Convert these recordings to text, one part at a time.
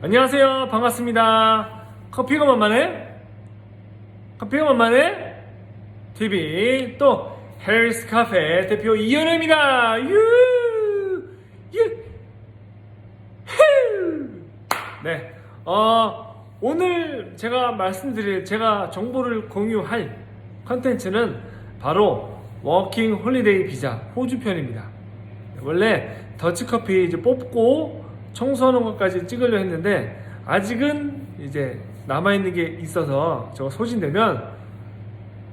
안녕하세요. 반갑습니다. 커피가 만만해? 커피가 만만해? TV 또 헬스 카페 대표 이현우입니다. 유! 유! 후! 네. 어, 오늘 제가 말씀드릴 제가 정보를 공유할 컨텐츠는 바로 워킹 홀리데이 비자 호주 편입니다. 원래 더치 커피 이제 뽑고 청소하는 것까지 찍으려 했는데 아직은 이제 남아있는 게 있어서 저거 소진되면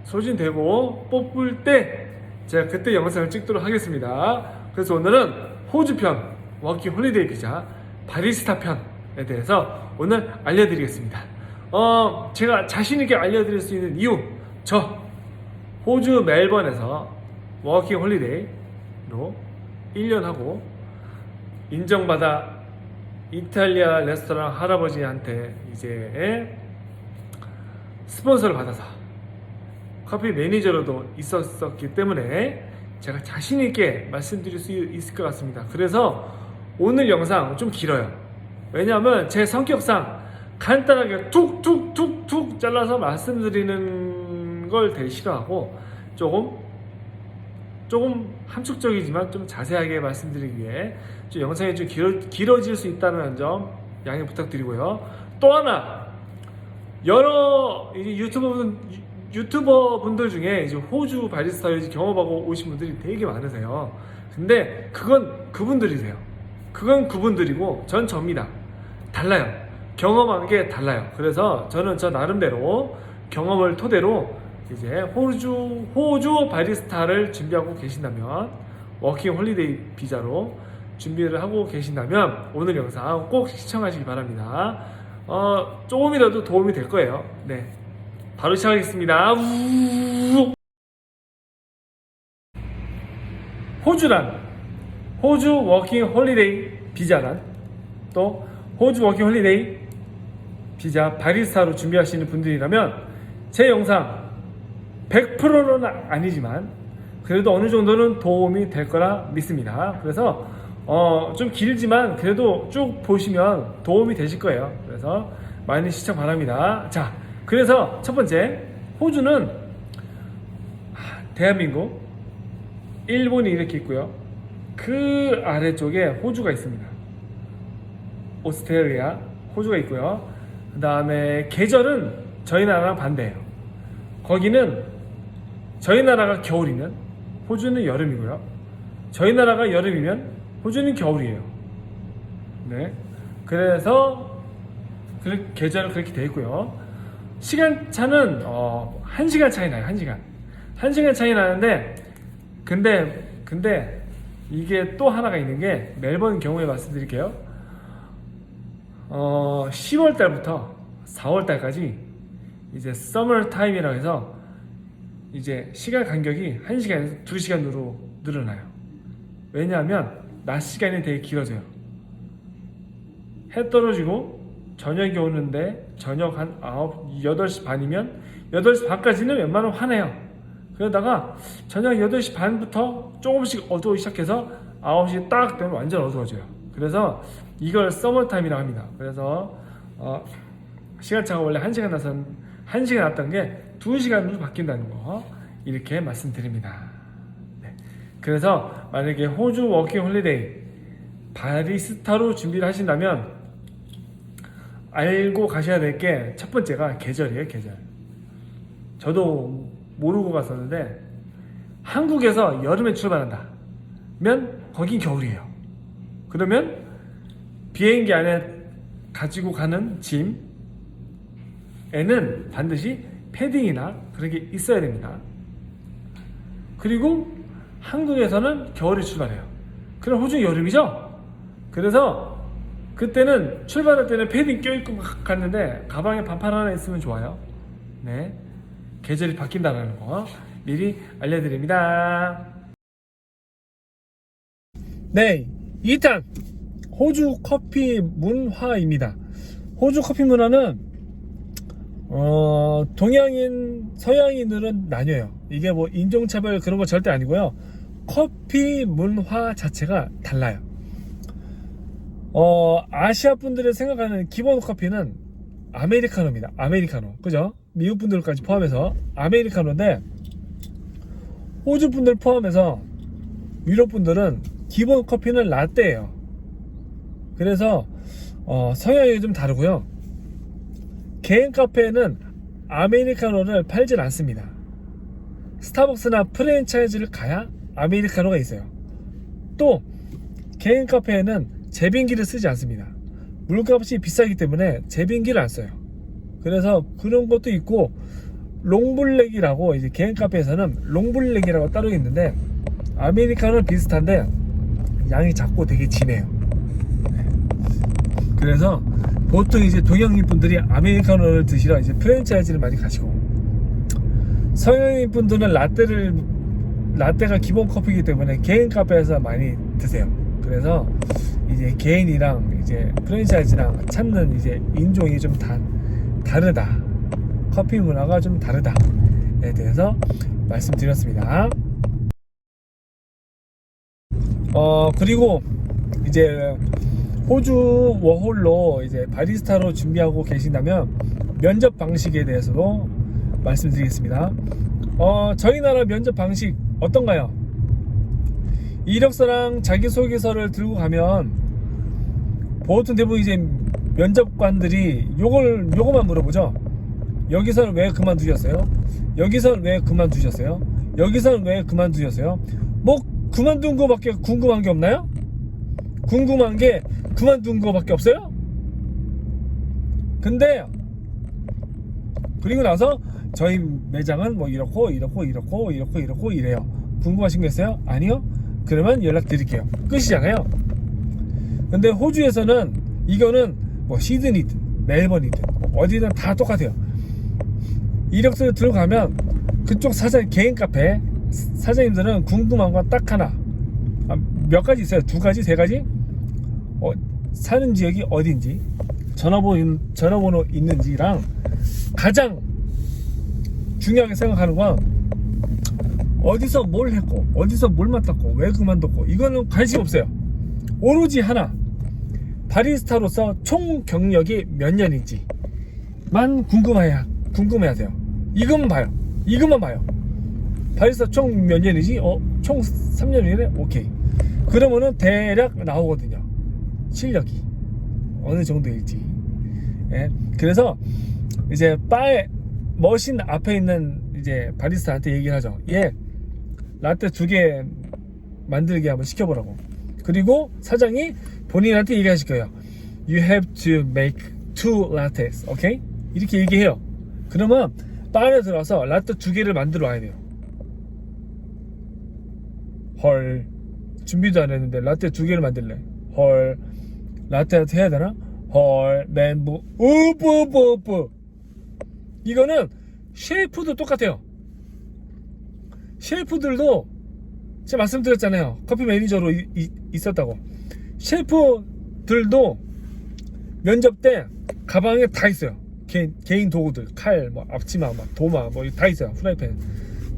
소진되고 뽑을 때 제가 그때 영상을 찍도록 하겠습니다. 그래서 오늘은 호주 편 워킹 홀리데이 비자 바리스타 편에 대해서 오늘 알려드리겠습니다. 어, 제가 자신있게 알려드릴 수 있는 이유 저 호주 멜번에서 워킹 홀리데이로 1년 하고 인정받아 이탈리아 레스토랑 할아버지한테 이제 스폰서를 받아서 커피 매니저로도 있었었기 때문에 제가 자신 있게 말씀드릴 수 있을 것 같습니다. 그래서 오늘 영상 좀 길어요. 왜냐하면 제 성격상 간단하게 툭툭툭툭 잘라서 말씀드리는 걸 되게 싫어하고 조금 조금 함축적이지만 좀 자세하게 말씀드리기 위해 좀 영상이 좀 길어, 길어질 수 있다는 점 양해 부탁드리고요. 또 하나 여러 이제 유튜버 분들 중에 이제 호주 바리스타를 경험하고 오신 분들이 되게 많으세요. 근데 그건 그분들이세요. 그건 그분들이고 전 접니다. 달라요. 경험한 게 달라요. 그래서 저는 저 나름대로 경험을 토대로 이제 호주 호주 바리스타를 준비하고 계신다면 워킹 홀리데이 비자로 준비를 하고 계신다면 오늘 영상 꼭 시청하시기 바랍니다. 어, 조금이라도 도움이 될 거예요. 네. 바로 시작하겠습니다. 우우우우. 호주란 호주 워킹 홀리데이 비자란 또 호주 워킹 홀리데이 비자 바리스타로 준비하시는 분들이라면 제 영상 100%는 아니지만 그래도 어느 정도는 도움이 될 거라 믿습니다. 그래서 어, 좀 길지만 그래도 쭉 보시면 도움이 되실 거예요. 그래서 많이 시청 바랍니다. 자, 그래서 첫 번째 호주는 아, 대한민국, 일본이 이렇게 있고요. 그 아래쪽에 호주가 있습니다. 오스트레일리아, 호주가 있고요. 그 다음에 계절은 저희 나라랑 반대예요. 거기는 저희 나라가 겨울이면 호주는 여름이고요. 저희 나라가 여름이면 호주는 겨울이에요. 네. 그래서 그 계절은 그렇게 되어 있고요. 시간 차는 어, 1시간 차이 나요. 1시간. 1시간 차이 나는데 근데 근데 이게 또 하나가 있는 게 멜번 경우에 말씀드릴게요. 어, 10월 달부터 4월 달까지 이제 서머 타임이라고 해서 이제 시간 간격이 1시간에서 2시간으로 늘어나요. 왜냐하면 낮 시간이 되게 길어져요. 해 떨어지고 저녁이 오는데 저녁 한 9, 8시 반이면 8시 반까지는 웬만하면 화내요. 그러다가 저녁 8시 반부터 조금씩 어두워지기 시작해서 9시 딱 되면 완전 어두워져요. 그래서 이걸 서머타임이라고 합니다. 그래서 어, 시간차가 원래 1시간 나선 1시간 났던 게 2시간으로 바뀐다는 거 이렇게 말씀드립니다. 네. 그래서 만약에 호주 워킹 홀리데이 바리스타로 준비를 하신다면 알고 가셔야 될 게 첫 번째가 계절이에요, 계절. 저도 모르고 갔었는데 한국에서 여름에 출발한다. 면 거긴 겨울이에요. 그러면 비행기 안에 가지고 가는 짐에는 반드시 패딩이나 그런 게 있어야 됩니다. 그리고 한국에서는 겨울에 출발해요. 그럼 호주 여름이죠? 그래서 그때는 출발할 때는 패딩 껴입고 갔는데 가방에 반팔 하나 있으면 좋아요. 네. 계절이 바뀐다는 거 미리 알려드립니다. 네. 2탄 호주 커피 문화입니다. 호주 커피 문화는 어, 동양인, 서양인들은 나뉘어요. 이게 뭐 인종차별 그런 거 절대 아니고요. 커피 문화 자체가 달라요. 어, 아시아 분들이 생각하는 기본 커피는 아메리카노입니다. 아메리카노. 그죠? 미국 분들까지 포함해서 아메리카노인데 호주 분들 포함해서 유럽 분들은 기본 커피는 라떼예요. 그래서 어, 성향이 좀 다르고요. 개인 카페에는 아메리카노를 팔질 않습니다. 스타벅스나 프랜차이즈를 가야 아메리카노가 있어요. 또 개인 카페에는 제빙기를 쓰지 않습니다. 물값이 비싸기 때문에 제빙기를 안 써요. 그래서 그런 것도 있고 롱블랙이라고 이제 개인 카페에서는 롱블랙이라고 따로 있는데 아메리카노는 비슷한데 양이 작고 되게 진해요. 네. 그래서 보통 이제 동양인 분들이 아메리카노를 드시러 이제 프랜차이즈를 많이 가시고 서양인 분들은 라떼를 라떼가 기본 커피이기 때문에 개인 카페에서 많이 드세요. 그래서 이제 개인이랑 이제 프랜차이즈랑 찾는 이제 인종이 좀 다, 다르다. 커피 문화가 좀 다르다에 대해서 말씀드렸습니다. 어 그리고 이제 호주 워홀로 이제 바리스타로 준비하고 계신다면 면접 방식에 대해서도 말씀드리겠습니다. 어, 저희 나라 면접 방식 어떤가요? 이력서랑 자기소개서를 들고 가면 보통 대부분 이제 면접관들이 요걸 요거만 물어보죠. 여기서는 왜 그만두셨어요? 여기서는 왜 그만두셨어요? 여기서는 왜 그만두셨어요? 뭐 그만둔 거밖에 궁금한 게 없나요? 궁금한 게 그만둔 거밖에 없어요? 근데 그리고 나서 저희 매장은 뭐 이렇고 이렇고 이렇고 이렇고 이렇고 이래요. 궁금하신 거 있어요? 아니요? 그러면 연락 드릴게요. 끝이잖아요. 근데 호주에서는 이거는 뭐 시드니든 멜번이든 어디든 다 똑같아요. 이력서를 들어가면 그쪽 사장 개인 카페 사장님들은 궁금한 건 딱 하나 아, 몇 가지 있어요. 두 가지, 세 가지. 어, 사는 지역이 어딘지, 전화번호, 전화번호 있는지랑 가장 중요하게 생각하는 건 어디서 뭘 했고, 어디서 뭘 맡았고, 왜 그만뒀고, 이거는 관심 없어요. 오로지 하나. 바리스타로서 총 경력이 몇 년인지만 궁금해야, 궁금해야 돼요. 이것만 봐요. 이것만 봐요. 바리스타 총 몇 년이지? 어, 총 3년이네? 오케이. 그러면은 대략 나오거든요. 실력이. 어느 정도일지. 예. 그래서 이제 바에 머신 앞에 있는 이제 바리스타한테 얘기를 하죠. 얘 라떼 두 개 만들게 한번 시켜보라고. 그리고 사장이 본인한테 얘기하실 거예요. You have to make two lattes. 오케이? 이렇게 얘기해요. 그러면 바 안에 들어와서 라떼 두 개를 만들어 와야 돼요. 헐 준비도 안 했는데 라떼 두 개를 만들래 헐 라떼 아트 해야 되나 헐 멘부 우뿌 우뿌 우뿌 이거는 셰프도 똑같아요. 셰프들도 제가 말씀드렸잖아요. 커피 매니저로 이- 이- 있었다고. 셰프들도 면접 때 가방에 다 있어요. 개인, 개인 도구들 칼, 뭐 앞치마, 막 도마 뭐 다 있어요. 프라이팬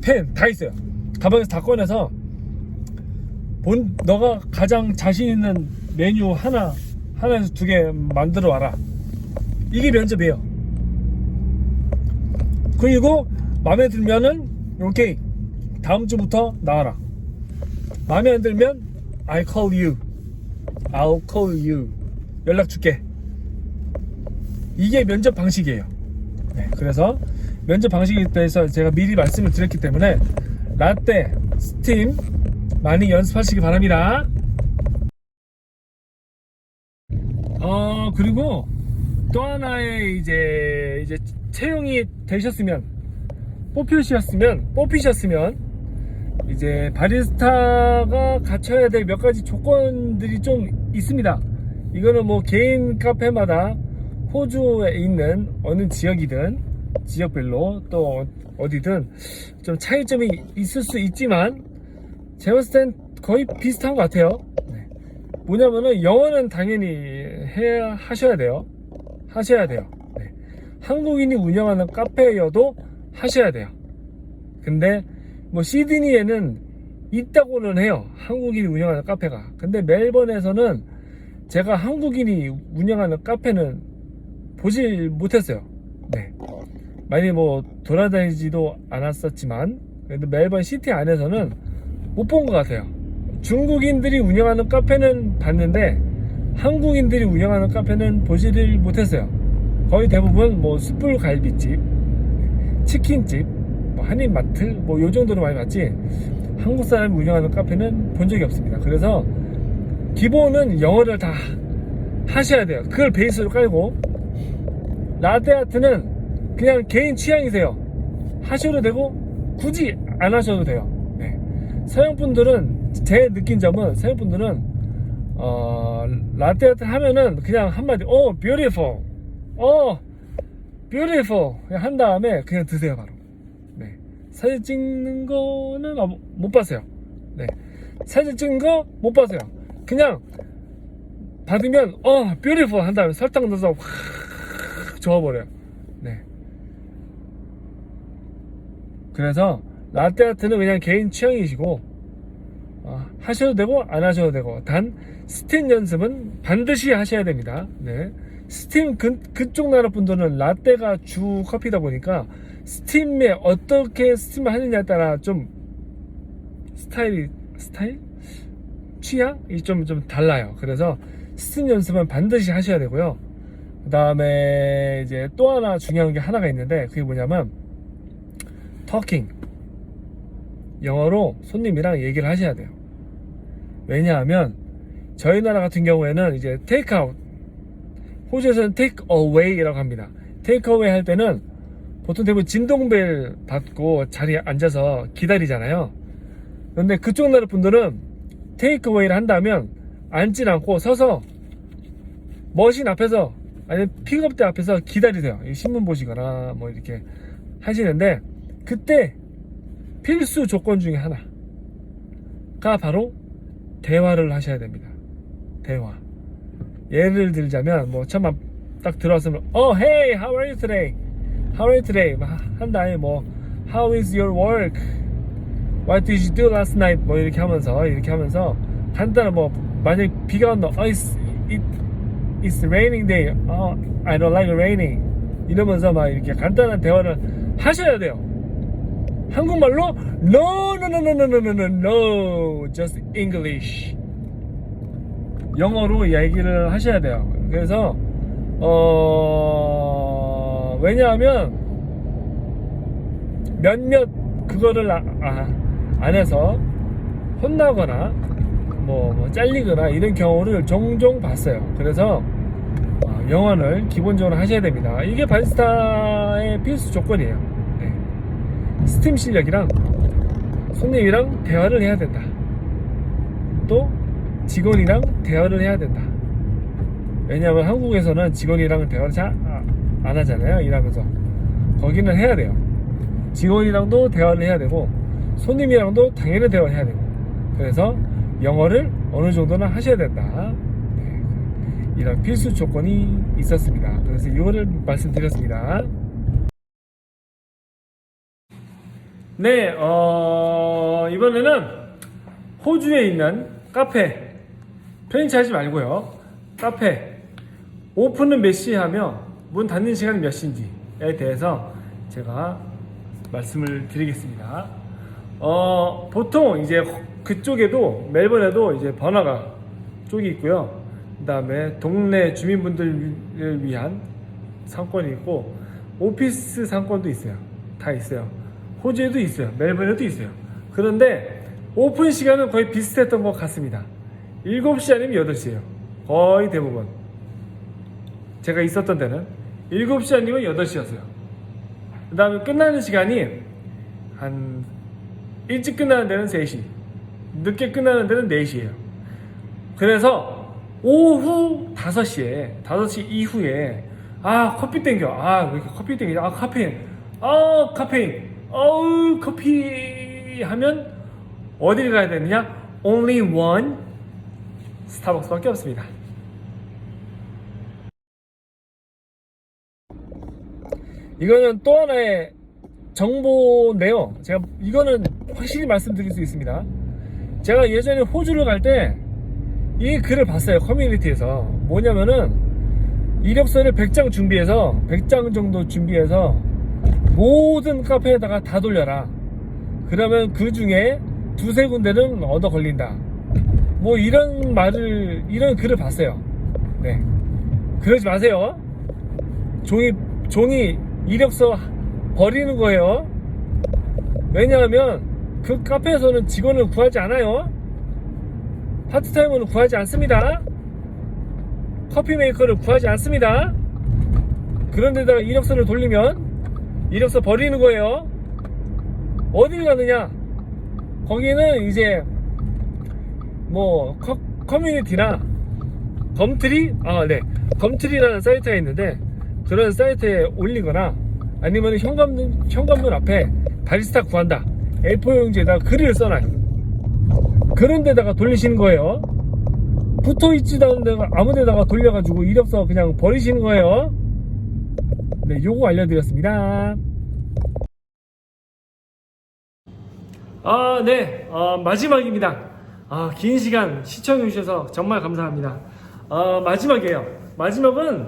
펜 다 있어요. 가방에서 다 꺼내서 본 너가 가장 자신 있는 메뉴 하나 하나에서 두 개 만들어 와라. 이게 면접이에요. 그리고 마음에 들면은 오케이 다음 주부터 나와라. 마음에 안 들면 I call you, I'll call you 연락 줄게. 이게 면접 방식이에요. 네, 그래서 면접 방식에 대해서 제가 미리 말씀을 드렸기 때문에 라떼, 스팀 많이 연습하시기 바랍니다. 어 그리고 또 하나의 이제 이제 채용이 되셨으면 뽑히셨으면 뽑히셨으면 이제 바리스타가 갖춰야 될 몇 가지 조건들이 좀 있습니다. 이거는 뭐 개인 카페마다 호주에 있는 어느 지역이든 지역별로 또 어디든 좀 차이점이 있을 수 있지만 땐 거의 비슷한 것 같아요. 네. 뭐냐면은 영어는 당연히 해야 하셔야 돼요. 하셔야 돼요. 네. 한국인이 운영하는 카페여도 하셔야 돼요. 근데 뭐 시드니에는 있다고는 해요. 한국인이 운영하는 카페가. 근데 멜번에서는 제가 한국인이 운영하는 카페는 보질 못했어요. 네. 많이 뭐 돌아다니지도 않았었지만 그래도 멜번 시티 안에서는 못 본 것 같아요. 중국인들이 운영하는 카페는 봤는데 한국인들이 운영하는 카페는 보지를 못했어요. 거의 대부분 뭐 숯불 갈비집, 치킨집, 뭐 한인마트 뭐 요 정도로 많이 봤지 한국 사람이 운영하는 카페는 본 적이 없습니다. 그래서 기본은 영어를 다 하셔야 돼요. 그걸 베이스로 깔고 라떼 아트는 그냥 개인 취향이세요. 하셔도 되고 굳이 안 하셔도 돼요. 네. 서양 분들은 제 느낀 점은 서양 분들은 어, 라떼 아트 하면은 그냥 한마디 어 beautiful 어 beautiful 한 다음에 그냥 드세요 바로. 네. 사진 찍는 거는 아, 못 봤어요. 네. 사진 찍는 거 못 봤어요. 그냥 받으면 어 beautiful 한 다음에 설탕 넣어서 확 저어버려요. 네. 그래서 라떼 아트는 그냥 개인 취향이시고 어, 하셔도 되고 안 하셔도 되고 단 스팀 연습은 반드시 하셔야 됩니다. 네. 스팀 그, 그쪽 나라 분들은 라떼가 주 커피다 보니까 스팀에 어떻게 스팀을 하느냐에 따라 좀 스타일이 스타일 취향이 좀 좀 달라요. 그래서 스팀 연습은 반드시 하셔야 되고요. 그 다음에 이제 또 하나 중요한 게 하나가 있는데 그게 뭐냐면 터킹 영어로 손님이랑 얘기를 하셔야 돼요. 왜냐하면 저희 나라 같은 경우에는 이제 테이크아웃 호주에서는 테이크 어웨이라고 합니다. 테이크 어웨이 할 때는 보통 대부분 진동벨 받고 자리에 앉아서 기다리잖아요. 그런데 그쪽 나라 분들은 테이크 어웨이를 한다면 앉진 않고 서서 머신 앞에서 아니면 픽업대 앞에서 기다리세요. 이 신문 보시거나 뭐 이렇게 하시는데 그때 필수 조건 중에 하나가 바로 대화를 하셔야 됩니다. 대화. 예를 들자면 뭐 처음 딱 들어왔으면 어 hey how are you today how are you today 막한 다음에 뭐 how is your work what did you do last night 뭐 이렇게 하면서 이렇게 하면서 간단한 뭐 만약 비가 온다 oh it's, it, it's raining day oh I don't like raining 이러면서 막 이렇게 간단한 대화를 하셔야 돼요 한국말로 no no no no no no no no just English 영어로 얘기를 하셔야 돼요. 그래서 어 왜냐하면 몇몇 그거를 아, 아, 안 해서 혼나거나 뭐, 뭐 잘리거나 이런 경우를 종종 봤어요. 그래서 어, 영어를 기본적으로 하셔야 됩니다. 이게 바리스타의 필수 조건이에요. 네. 스팀 실력이랑 손님이랑 대화를 해야 된다. 또 직원이랑 대화를 해야 된다. 왜냐하면 한국에서는 직원이랑 대화를 잘 안 하잖아요. 일하면서. 거기는 해야 돼요. 직원이랑도 대화를 해야 되고, 손님이랑도 당연히 대화를 해야 되고. 그래서 영어를 어느 정도는 하셔야 된다. 네. 이런 필수 조건이 있었습니다. 그래서 이거를 말씀드렸습니다. 네, 어, 이번에는 호주에 있는 카페 프랜차이즈 말고요. 카페. 오픈은 몇 시에 하며 문 닫는 시간은 몇 시인지에 대해서 제가 말씀을 드리겠습니다. 어 보통 이제 그쪽에도 멜번에도 이제 번화가 쪽이 있고요. 그 다음에 동네 주민분들을 위한 상권이 있고 오피스 상권도 있어요. 다 있어요. 호주에도 있어요. 멜번에도 있어요. 그런데 오픈 시간은 거의 비슷했던 것 같습니다. 7시 아니면 8시예요. 거의 대부분. 제가 있었던 데는 7시 아니면 8시였어요. 그 다음에 끝나는 시간이 한 일찍 끝나는 데는 3시, 늦게 끝나는 데는 4시예요. 그래서 오후 5시에, 5시 이후에 아 커피 땡겨. 아 왜 이렇게 커피 땡겨. 아 카페인. 아 카페인. 어우 커피 하면 어디를 가야 되느냐? Only one 스타벅스밖에 없습니다. 이거는 또 하나의 정보인데요. 제가 이거는 확실히 말씀드릴 수 있습니다. 제가 예전에 호주를 갈 때 이 글을 봤어요 커뮤니티에서 뭐냐면은 이력서를 100장 준비해서 100장 정도 준비해서 모든 카페에다가 다 돌려라 그러면 그 중에 두세 군데는 얻어 걸린다 뭐 이런 말을 이런 글을 봤어요 네 그러지 마세요 종이 종이 이력서 버리는 거예요 왜냐하면 그 카페에서는 직원을 구하지 않아요 파트타이머는 구하지 않습니다. 커피 메이커를 구하지 않습니다. 그런데다가 이력서를 돌리면 이력서 버리는 거예요. 어딜 가느냐? 거기는 이제 뭐 커, 커뮤니티나 검트리 아네 검트리라는 사이트가 있는데 그런 사이트에 올리거나 아니면 현관문 현관문 앞에 바리스타 구한다 A4 용지에다가 글을 써놔요. 그런 데다가 돌리시는 거예요. 붙어 있지도 않은 데가 아무 데다가 돌려가지고 이력서 그냥 버리시는 거예요. 네, 요거 알려드렸습니다. 아, 네, 어, 마지막입니다. 아, 긴 시간 시청해주셔서 정말 감사합니다. 어, 마지막이에요. 마지막은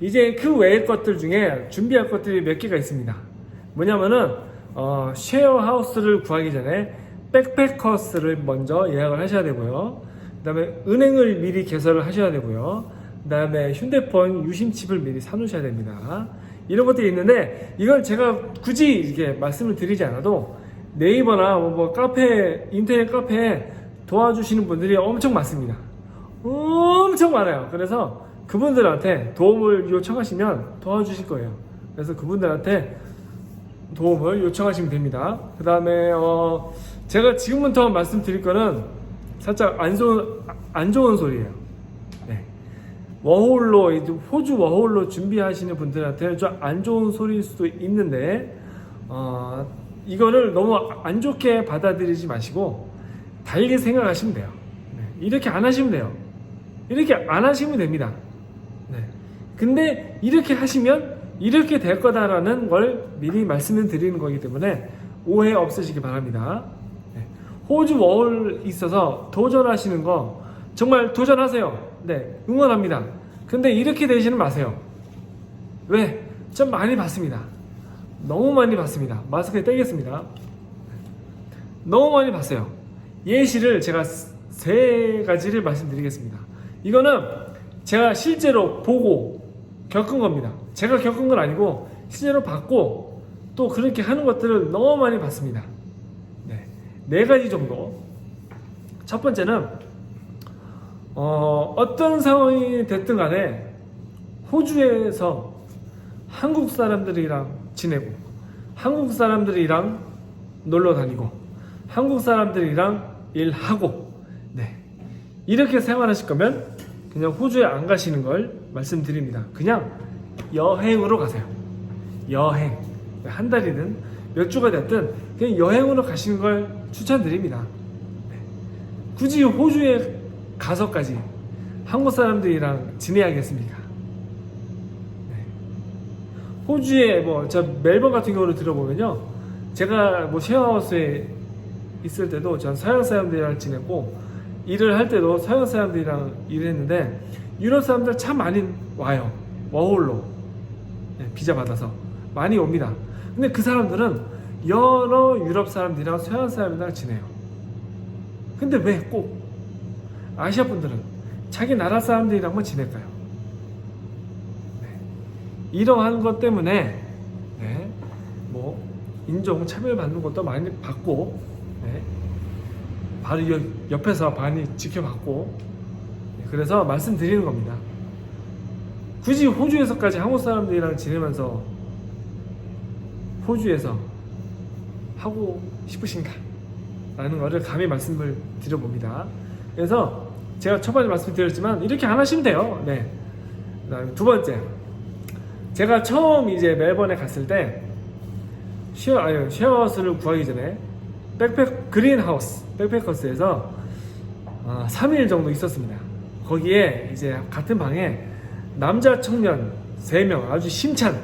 이제 그 외의 것들 중에 준비할 것들이 몇 개가 있습니다. 뭐냐면은, 어, 쉐어하우스를 구하기 전에 백패커스를 먼저 예약을 하셔야 되고요. 그 다음에 은행을 미리 개설을 하셔야 되고요. 그 다음에 휴대폰 유심칩을 미리 사놓으셔야 됩니다. 이런 것들이 있는데 이걸 제가 굳이 이렇게 말씀을 드리지 않아도 네이버나 뭐, 뭐 카페, 인터넷 카페에 도와주시는 분들이 엄청 많습니다. 엄청 많아요. 그래서 그분들한테 도움을 요청하시면 도와주실 거예요. 그래서 그분들한테 도움을 요청하시면 됩니다. 그 다음에 어 제가 지금부터 말씀드릴 거는 살짝 안 좋은 안 좋은 소리예요. 네. 워홀로 호주 워홀로 준비하시는 분들한테는 좀안 좋은 소리일 수도 있는데 어 이거를 너무 안 좋게 받아들이지 마시고 달리 생각하시면 돼요. 네. 이렇게 안 하시면 돼요. 이렇게 안 하시면 됩니다. 네. 근데 이렇게 하시면 이렇게 될 거다라는 걸 미리 말씀을 드리는 거기 때문에 오해 없으시기 바랍니다. 네. 호주 워홀 있어서 도전하시는 거 정말 도전하세요. 네, 응원합니다. 근데 이렇게 되지는 마세요. 왜? 좀 많이 봤습니다. 너무 많이 봤습니다. 마스크 떼겠습니다. 너무 많이 봤어요. 예시를 제가 세 가지를 말씀드리겠습니다. 이거는 제가 실제로 보고 겪은 겁니다. 제가 겪은 건 아니고 실제로 봤고 또 그렇게 하는 것들을 너무 많이 봤습니다. 네, 네 가지 정도. 첫 번째는 어, 어떤 상황이 됐든 간에 호주에서 한국 사람들이랑 지내고 한국 사람들이랑 놀러 다니고 한국 사람들이랑 일하고 네 이렇게 생활하실 거면 그냥 호주에 안 가시는 걸 말씀드립니다. 그냥 여행으로 가세요. 여행 한 달이든 몇 주가 됐든 그냥 여행으로 가시는 걸 추천드립니다. 네. 굳이 호주에 가서까지 한국 사람들이랑 지내야겠습니까? 네. 호주에 뭐 저 멜번 같은 경우를 들어보면요, 제가 뭐 쉐어하우스에 있을 때도 전 서양 사람들이랑 지냈고 일을 할 때도 서양 사람들이랑 일했는데 유럽 사람들 참 많이 와요 워홀로 네, 비자 받아서 많이 옵니다. 근데 그 사람들은 여러 유럽 사람들이랑 서양 사람들이랑 지내요. 근데 왜 꼭 아시아 분들은 자기 나라 사람들이랑만 지낼까요? 네. 이러한 것 때문에 네, 뭐 인종 차별 받는 것도 많이 받고 네, 바로 옆- 옆에서 많이 지켜봤고 네, 그래서 말씀드리는 겁니다. 굳이 호주에서까지 한국 사람들이랑 지내면서 호주에서 하고 싶으신가? 라는 거를 감히 말씀을 드려봅니다. 그래서 제가 초반에 말씀드렸지만 이렇게 안 하시면 돼요. 네. 두 번째. 제가 처음 이제 멜번에 갔을 때 쉐어 아니 쉐어하우스를 구하기 전에 백팩 그린하우스 백패커스에서 어, 3일 정도 있었습니다. 거기에 이제 같은 방에 남자 청년 3명 아주 심찬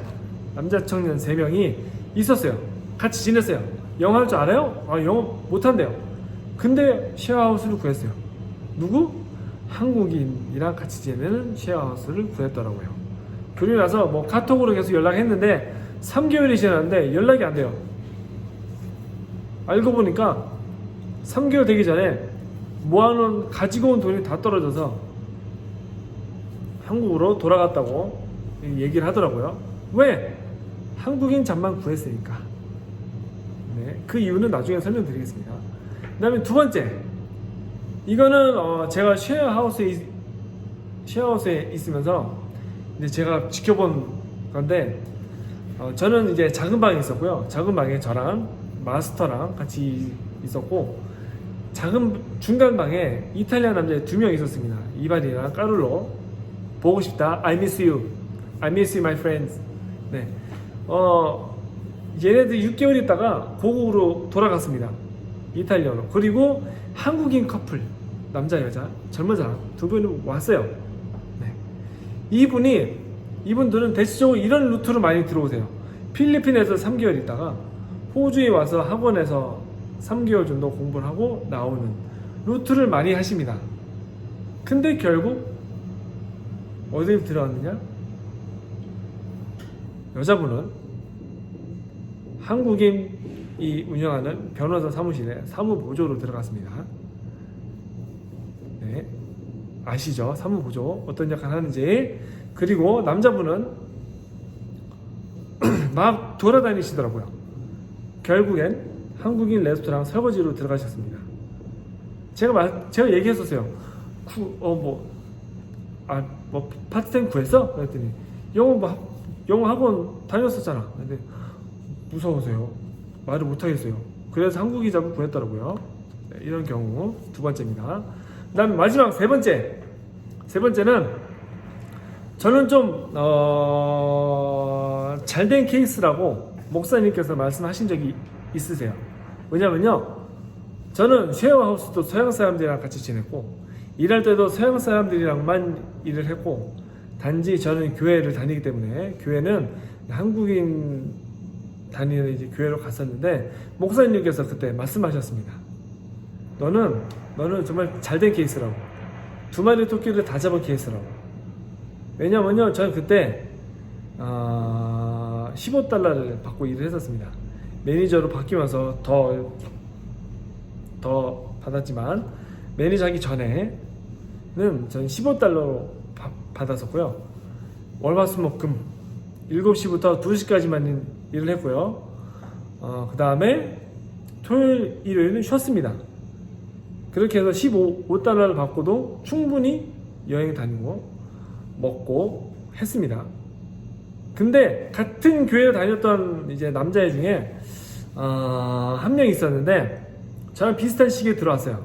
남자 청년 3명이 있었어요. 같이 지냈어요. 영어 할 줄 알아요? 아, 영어 못한대요. 근데 쉐어하우스를 구했어요. 누구? 한국인이랑 같이 지내는 쉐어하우스를 구했더라고요. 그리고 나서 뭐 카톡으로 계속 연락했는데 3개월이 지났는데 연락이 안 돼요. 알고 보니까 3개월 되기 전에 모아놓은 가지고 온 돈이 다 떨어져서 한국으로 돌아갔다고 얘기를 하더라고요. 왜? 한국인 잠만 구했으니까. 네, 그 이유는 나중에 설명드리겠습니다. 그 다음에 두 번째, 이거는 어, 제가 쉐어하우스에 있- 쉐어하우스에 있으면서 이제 제가 지켜본 건데 어, 저는 이제 작은 방에 있었고요. 작은 방에 저랑 마스터랑 같이 있었고 작은 중간 방에 이탈리아 남자 두 명 있었습니다. 이발이랑 까룰로 보고 싶다. I miss you. I miss you, my friends. 네. 어, 얘네들 6개월 있다가 고국으로 돌아갔습니다. 이탈리아로. 그리고 한국인 커플, 남자, 여자, 젊은 사람 두 분이 왔어요. 네. 이분이, 이분들은 대체적으로 이런 루트로 많이 들어오세요. 필리핀에서 3개월 있다가 호주에 와서 학원에서 3개월 정도 공부를 하고 나오는 루트를 많이 하십니다. 근데 결국 어디 들어왔느냐? 여자분은 한국인이 운영하는 변호사 사무실에 사무보조로 들어갔습니다. 네. 아시죠? 사무보조 어떤 역할을 하는지. 그리고 남자분은 막 돌아다니시더라고요. 결국엔 한국인 레스토랑 설거지로 들어가셨습니다. 제가 말, 제가 얘기했었어요. 구, 어, 뭐, 아, 뭐, 파트타임 구했어? 그랬더니, 영어 뭐, 학- 영어 학원 다녔었잖아. 근데, 무서워서요. 말을 못하겠어요. 그래서 잡을 구했더라고요. 네, 이런 경우 두 번째입니다. 그 다음에 마지막 세 번째. 세 번째는, 저는 좀, 어, 잘된 케이스라고 목사님께서 말씀하신 적이 있으세요. 왜냐면요. 저는 쉐어하우스도 서양 사람들이랑 같이 지냈고 일할 때도 서양 사람들이랑만 일을 했고 단지 저는 교회를 다니기 때문에 교회는 한국인 다니는 이제 교회로 갔었는데 목사님께서 그때 말씀하셨습니다. 너는 너는 정말 잘된 케이스라고 두 마리 토끼를 다 잡은 케이스라고 왜냐면요 저는 그때 아, 15달러를 받고 일을 했었습니다. 매니저로 바뀌면서 더 더 받았지만 매니저 하기 전에는 저는 15달러로 받았었고요. 월화수목금 7시부터 2시까지만 일을 했고요. 어, 그 다음에 토요일, 일요일은 쉬었습니다. 그렇게 해서 15달러를 받고도 충분히 여행 다니고 먹고 했습니다. 근데 같은 교회를 다녔던 이제 남자애 중에 어, 한 명 있었는데 저랑 비슷한 시기에 들어왔어요.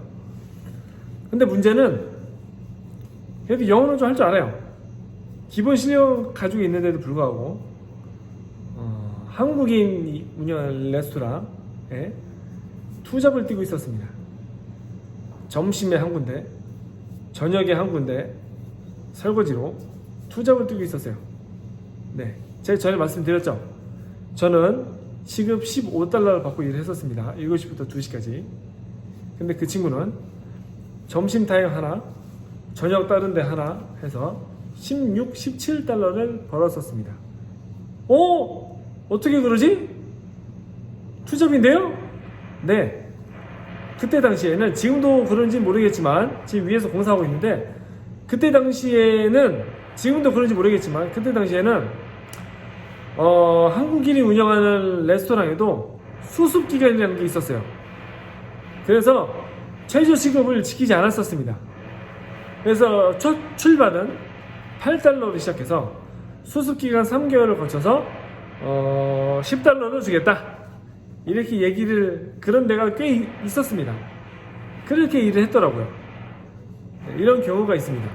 근데 문제는 그래도 영어는 좀 할 줄 알아요. 기본 실력 가지고 있는데도 불구하고 어, 한국인 운영하는 레스토랑에 투잡을 뛰고 있었습니다. 점심에 한 군데, 저녁에 한 군데 설거지로 투잡을 뛰고 있었어요. 네, 제가 전에 말씀드렸죠. 저는 시급 15달러를 받고 일을 했었습니다. 7시부터 2시까지. 근데 그 친구는 점심 타임 하나, 저녁 다른 데 하나 해서 16, 17달러를 벌었었습니다. 어? 어떻게 그러지? 투잡인데요? 네. 그때 당시에는 지금도 그런지 모르겠지만 지금 위에서 공사하고 있는데 그때 당시에는 지금도 그런지 모르겠지만 그때 당시에는 어, 한국인이 운영하는 레스토랑에도 수습 기간이라는 게 있었어요. 그래서 최저 시급을 지키지 않았었습니다. 그래서 첫 출발은 8달러로 시작해서 수습 기간 3개월을 거쳐서 어, 10달러를 주겠다. 이렇게 얘기를 그런 데가 꽤 이- 있었습니다. 그렇게 일을 했더라고요. 네, 이런 경우가 있습니다.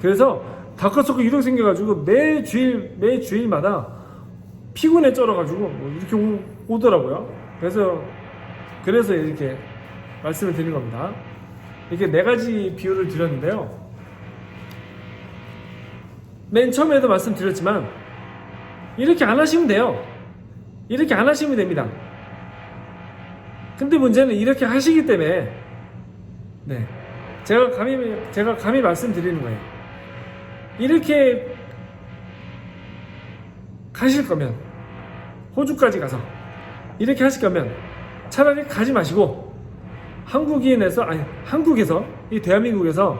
그래서 다크서클 이렇게 생겨가지고 매 주일 매 주일마다 피곤에 쩔어가지고 뭐 이렇게 오, 오더라고요. 그래서 그래서 이렇게 말씀을 드린 겁니다. 이렇게 네 가지 비유를 드렸는데요. 맨 처음에도 말씀드렸지만 이렇게 안 하시면 돼요. 이렇게 안 하시면 됩니다. 근데 문제는 이렇게 하시기 때문에 네 제가 감히 제가 감히 말씀드리는 거예요. 이렇게 가실 거면 호주까지 가서 이렇게 하실 거면 차라리 가지 마시고 한국인에서 아니 한국에서 이 대한민국에서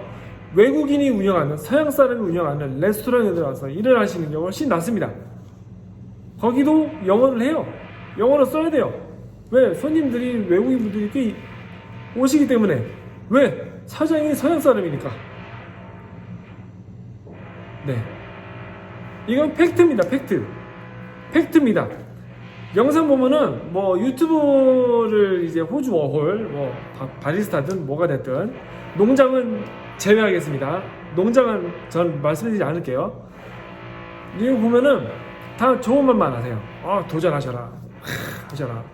외국인이 운영하는 서양 사람이 운영하는 레스토랑에 들어가서 일을 하시는 게 훨씬 낫습니다. 거기도 영어를 해요. 영어를 써야 돼요. 왜? 손님들이 외국인 분들이 꽤 오시기 때문에 왜? 사장이 서양 사람이니까. 네. 이건 팩트입니다. 팩트. 팩트입니다. 영상 보면은 뭐 유튜브를 이제 호주 워홀 뭐 바- 바리스타든 뭐가 됐든 농장은 제외하겠습니다. 농장은 전 말씀드리지 않을게요. 이거 보면은 다 좋은 말만 하세요. 아 도전하셔라. 하, 하셔라.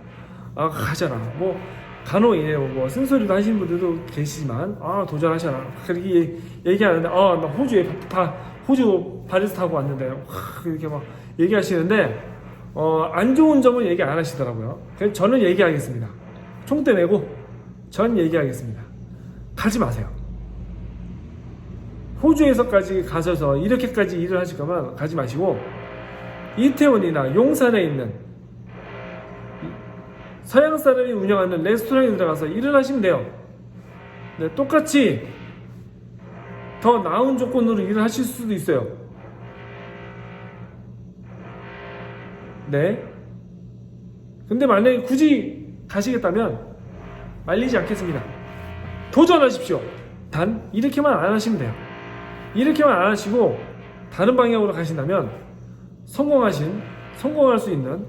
아 하셔라. 뭐 간혹 이제 뭐 쓴소리도 하시는 분들도 계시지만 아 도전하셔라. 그렇게 얘- 얘기하는데 아나 호주에 바, 호주 바리스타 하고 왔는데 하, 이렇게 막 얘기하시는데 어, 안 좋은 점은 얘기 안 하시더라고요. 그래서 저는 얘기하겠습니다. 총대 내고 전 얘기하겠습니다. 가지 마세요. 호주에서까지 가셔서 이렇게까지 일을 하실 거면 가지 마시고 이태원이나 용산에 있는 서양 사람이 운영하는 레스토랑에 들어가서 일을 하시면 돼요. 네, 똑같이 더 나은 조건으로 일을 하실 수도 있어요. 네. 근데 만약에 굳이 가시겠다면 말리지 않겠습니다. 도전하십시오. 단 이렇게만 안 하시면 돼요. 이렇게만 안 하시고 다른 방향으로 가신다면 성공하신 성공할 수 있는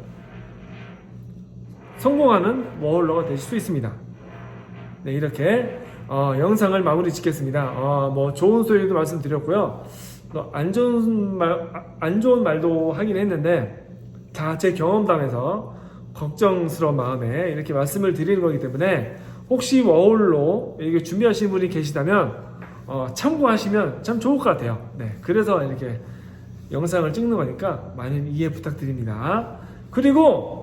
성공하는 워홀러가 되실 수 있습니다. 네 이렇게 어, 영상을 마무리 짓겠습니다. 어, 뭐 좋은 소리도 말씀드렸고요. 또안 좋은 말, 아, 안 좋은 말도 하긴 했는데 다 제 경험담에서 걱정스러운 마음에 이렇게 말씀을 드리는 거기 때문에 혹시 워홀로 이게 준비하시는 분이 계시다면 어, 참고하시면 참 좋을 것 같아요. 네, 그래서 이렇게 영상을 찍는 거니까 많은 이해 부탁드립니다. 그리고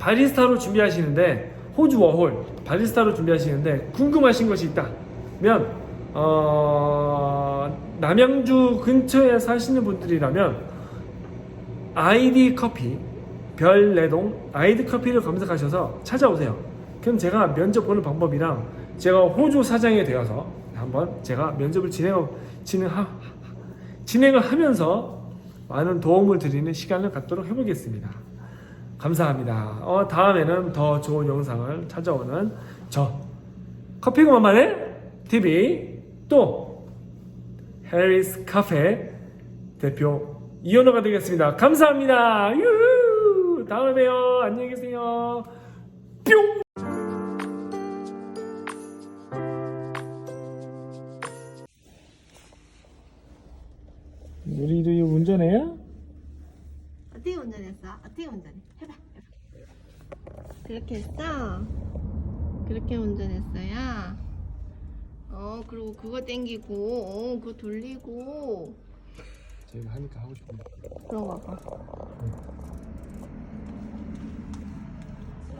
바리스타로 준비하시는데 호주 워홀 바리스타로 준비하시는데 궁금하신 것이 있다면 어, 남양주 근처에 사시는 분들이라면 아이디 커피 별내동 아이디 커피를 검색하셔서 찾아오세요. 그럼 제가 면접 보는 방법이랑 제가 호주 사장이 되어서 한번 제가 면접을 진행 진행하 진행을 하면서 많은 도움을 드리는 시간을 갖도록 해보겠습니다. 감사합니다. 어, 다음에는 더 좋은 영상을 찾아오는 저 커피 그만만의 TV 또 해리스 카페 대표 이현호가 되겠습니다. 감사합니다. 유후! 다음에 봬요. 안녕히 계세요. 뿅! 그렇게 했어? 그렇게 운전했어요? 어, 그리고 그거 땡기고, 어, 그거 돌리고. 저희가 하니까 하고 싶은데. 그런 거 봐.